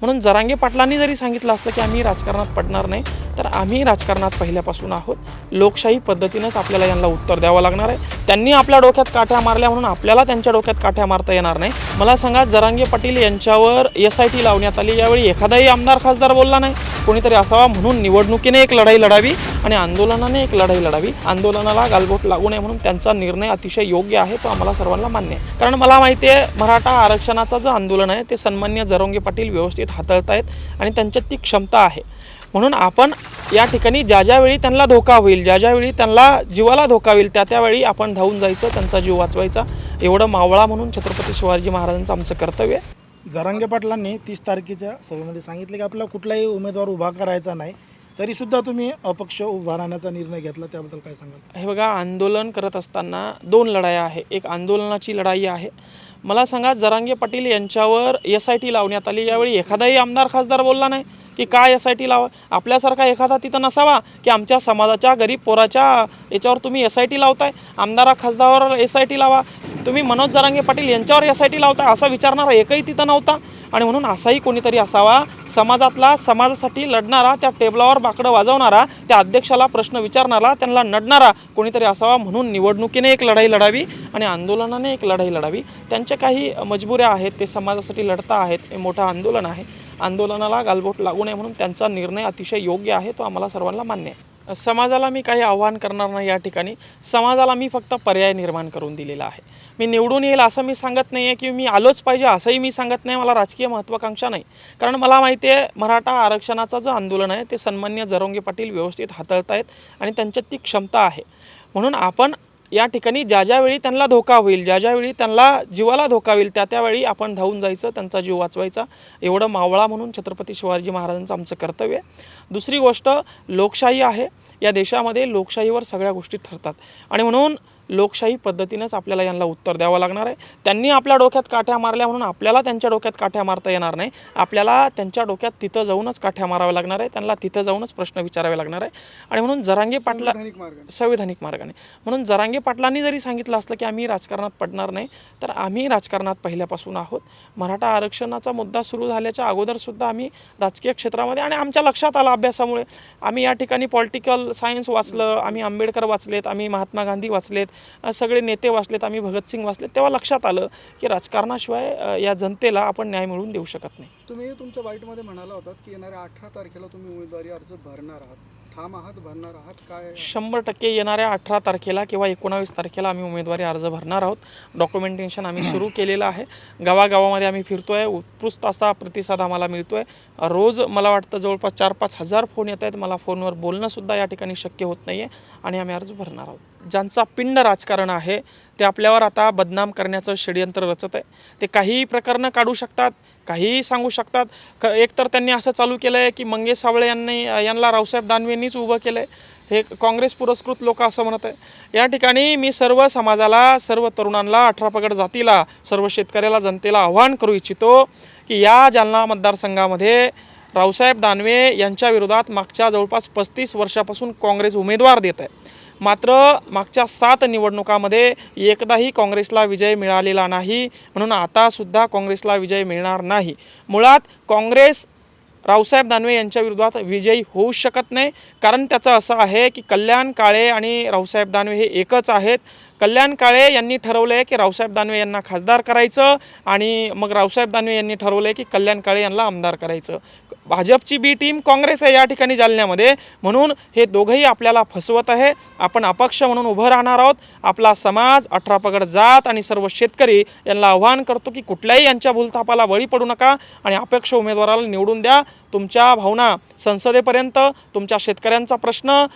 म्हणून जरांगे पाटलांनी जरी सांगितलं असतं की आम्ही राजकारणात पडणार नाही तर आम्ही राजकारणात पहिल्यापासून आहोत. लोकशाही पद्धतीनंच आपल्याला यांना उत्तर द्यावं लागणार आहे. त्यांनी आपल्या डोक्यात काठ्या मारल्या म्हणून आपल्याला त्यांच्या डोक्यात काठ्या मारता येणार नाही. मला सांगा जरांगे पाटील यांच्यावर एस आय टी लावण्यात आली यावेळी एखादाही आमदार खासदार बोलला नाही? कोणीतरी असावा म्हणून निवडणुकीने एक लढाई लढावी आणि आंदोलनाने एक लढाई लढावी. आंदोलनाला गालबोट लागू नये म्हणून त्यांचा निर्णय अतिशय योग्य आहे तो आम्हाला सर्वांना मान्य आहे. कारण मला माहिती आहे मराठा आरक्षणाचं जो आंदोलन आहे ते सन्मान्य जरोंगे पाटील व्यवस्थित हाताळतायत आणि त्यांच्यात ती क्षमता आहे. म्हणून आपण या ठिकाणी ज्या ज्यावेळी त्यांना धोका होईल ज्या ज्यावेळी त्यांना जीवाला धोका होईल त्या त्यावेळी आपण धावून जायचं त्यांचा जीव वाचवायचा. एवढं मावळा म्हणून छत्रपती शिवाजी महाराजांचं आमचं कर्तव्य आहे. जरांगे पाटलांनी तीस तारखेच्या सभेमध्ये सांगितले की आपल्याला कुठलाही उमेदवार उभा करायचा नाही तरीसुद्धा तुम्ही अपक्ष उभा राहण्याचा निर्णय घेतला त्याबद्दल काय सांगाल? हे बघा आंदोलन करत असताना दोन लढाया आहे. एक आंदोलनाची लढाई आहे. मला सांगा जरांगे पाटील यांच्यावर एस आय टी लावण्यात आली यावेळी एखादाही आमदार खासदार बोलला नाही? की काय एस आय टी लावा? आपल्यासारखा एखादा तिथं नसावा की आमच्या समाजाच्या गरीब पोराच्या याच्यावर तुम्ही एस आय टी लावताय? आमदारा खासदारावर एस आय टी लावा. तुम्ही मनोज जरांगे पाटील यांच्यावर एस आय टी असा विचारणारा एकही तिथं नव्हता. आणि म्हणून असाही कोणीतरी असावा समाजातला समाजासाठी लढणारा त्या टेबलावर बाकडं वाजवणारा त्या अध्यक्षाला प्रश्न विचारणारा त्यांना नडणारा कोणीतरी असावा म्हणून निवडणुकीने एक लढाई लढावी आणि आंदोलनाने एक लढाई लढावी. त्यांच्या काही मजबुऱ्या आहेत ते समाजासाठी लढता आहेत हे मोठं आंदोलन आहे. आंदोलनाला गालबोट लागू नये म्हणून त्यांचा निर्णय अतिशय योग्य आहे तो आम्हाला सर्वांना मान्य आहे. समाजाला मी काही आव्हान करणार नाही या ठिकाणी. समाजाला मी फक्त पर्याय निर्माण करून दिलेला आहे. मी निवडून येईल असं मी सांगत नाही आहे की मी आलोच पाहिजे असंही मी सांगत नाही. मला राजकीय महत्त्वाकांक्षा नाही. कारण मला माहिती आहे मराठा आरक्षणाचं जो आंदोलन आहे ते सन्मान्य जरोंगे पाटील व्यवस्थित हाताळतायत आणि त्यांच्यात ती क्षमता आहे. म्हणून आपण या ठिकाणी ज्या ज्यावेळी त्यांना धोका होईल ज्या ज्यावेळी त्यांना जीवाला धोका होईल त्या त्यावेळी आपण धावून जायचं त्यांचा जीव वाचवायचा. एवढं मावळा म्हणून छत्रपती शिवाजी महाराजांचं आमचं कर्तव्य आहे. दुसरी गोष्ट लोकशाही आहे. या देशामध्ये लोकशाहीवर सगळ्या गोष्टी ठरतात. आणि म्हणून लोकशाही पद्धतीनंच आपल्याला यांना उत्तर द्यावं लागणार आहे. त्यांनी आपल्या डोक्यात काठ्या मारल्या म्हणून आपल्याला त्यांच्या डोक्यात काठ्या मारता येणार नाही. आपल्याला त्यांच्या डोक्यात तिथं जाऊनच काठ्या माराव्या लागणार आहे. त्यांना तिथं जाऊनच प्रश्न विचारावे लागणार आहे. आणि म्हणून जरांगे पाटला संविधानिक मार्गाने. म्हणून जरांगे पाटलांनी जरी सांगितलं असलं की आम्ही राजकारणात पडणार नाही तर आम्ही राजकारणात पहिल्यापासून आहोत. मराठा आरक्षणाचा मुद्दा सुरू झाल्याच्या अगोदरसुद्धा आम्ही राजकीय क्षेत्रामध्ये आणि आमच्या लक्षात आलं अभ्यासामुळे. आम्ही या ठिकाणी पॉलिटिकल सायन्स वाचलं आम्ही आंबेडकर वाचलेत आम्ही महात्मा गांधी वाचलेत सगळे नेते वाचलेत आम्ही भगतसिंग वाचलेत तेव्हा लक्षात आलं की राजकारणाशिवाय या जनतेला आपण न्याय मिळवून देऊ शकत नाही. तुम्ही तुमच्या बाईटमध्ये म्हणाला होतात की येणाऱ्या अठरा तारखेला तुम्ही उमेदवारी अर्ज भरणार आहात. ठाम आहात भरणार आहात काय शंभर टक्के येणाऱ्या अठरा तारखेला किंवा एकोणावीस तारखेला आम्ही उमेदवारी अर्ज भरणार आहोत. डॉक्युमेंटेशन आम्ही सुरू केलेलं आहे. गावागावामध्ये आम्ही फिरतोय. उत्कृष्ट असा प्रतिसाद आम्हाला मिळतो आहे रोज मला वाटतं जवळपास चार पाच हजार फोन येत आहेत. मला फोनवर बोलणंसुद्धा या ठिकाणी शक्य होत नाही आहे आणि आम्ही अर्ज भरणार आहोत. ज्यांचा पिंड राजकारण आहे ते आपल्यावर आता बदनाम करण्याचं षडयंत्र रचत आहे. ते काहीही प्रकरणं काढू शकतात. काहीही सांगू शकतात. क एकतर त्यांनी असं चालू केलं आहे की मंगेश सावळे यांनी यांना रावसाहेब दानवेंनीच उभं केलं आहे हे काँग्रेस पुरस्कृत लोक असं म्हणत आहे. या ठिकाणी मी सर्व समाजाला सर्व तरुणांना अठरा पगड जातीला सर्व शेतकऱ्याला जनतेला आव्हान करू इच्छितो की या जालना मतदारसंघामध्ये रावसाहेब दानवे यांच्या विरोधात मागच्या जवळपास पस्तीस वर्षापासून काँग्रेस उमेदवार देत आहे. मात्र मागच्या सात निवडणुकामध्ये एकदाही काँग्रेसला विजय मिळालेला नाही. म्हणून आतासुद्धा काँग्रेसला विजय मिळणार नाही. मुळात काँग्रेस रावसाहेब दानवे यांच्या विरोधात विजयी होऊ शकत नाही. कारण त्याचं असं आहे की कल्याण काळे आणि रावसाहेब दानवे हे एकच आहेत. कल्याण काळे यांनी ठरवलं आहे की रावसाहेब दानवे यांना खासदार करायचं आणि मग रावसाहेब दानवे यांनी ठरवलं आहे की कल्याण काळे यांना आमदार करायचं. भाजपची बी टीम काँग्रेस आहे या ठिकाणी जालन्यामध्ये. म्हणून हे दोघंही आपल्याला फसवत आहे. आपण अपक्ष म्हणून उभं राहणार आहोत. आपला समाज अठरा पगड जात आणि सर्व शेतकरी यांना आव्हान करतो की कुठल्याही यांच्या भूलथापाला बळी पडू नका आणि अपक्ष उमेदवाराला निवडून द्या. तुमच्या भावना संसदेपर्यंत तुमच्या शेतकऱ्यांचा प्रश्न